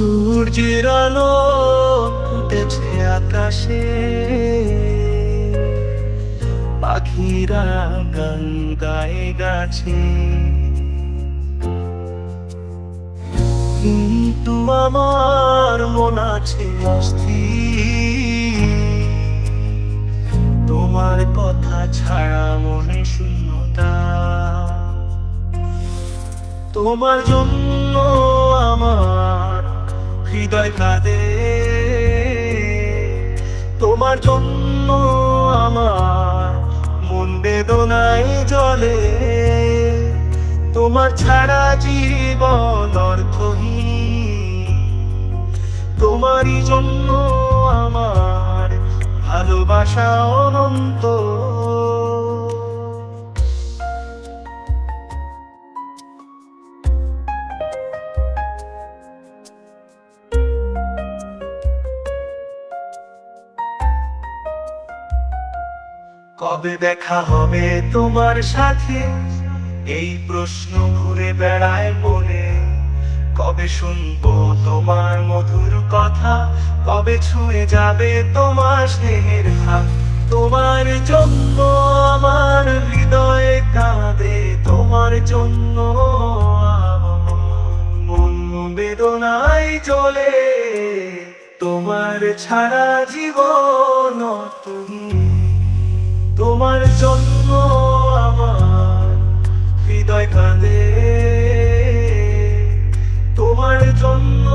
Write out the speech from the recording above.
সূর্যের আলো ফুটেছে আকাশে। পাখিরা গান গায়ে গাছে। কিন্তু আমার মন আছে তোমার কথা ছাড়া মনে শূন্যতা। তোমার জন্য আমার হৃদয় কাঁদে। তোমার জন্য আমার মন বেদনায় জলে তোমার ছাড়া জীবন অর্থহীন। তোমারই জন্য আমার ভালোবাসা অনন্ত। কবে দেখা হবে তোমার সাথে? এই প্রশ্ন ঘুরে বেড়ায় মনে। কবে শুনব তোমার মধুর কথা? কবে ছুঁয়ে যাবে তোমার স্নেহের হাত তোমার জন্য আমার হৃদয়ে কাঁদে। তোমার জন্য মন বেদনায় চলে তোমার ছাড়া জীবন তুমি তোমার জন্য আমার হৃদয় কাঁদে। তোমার জন্য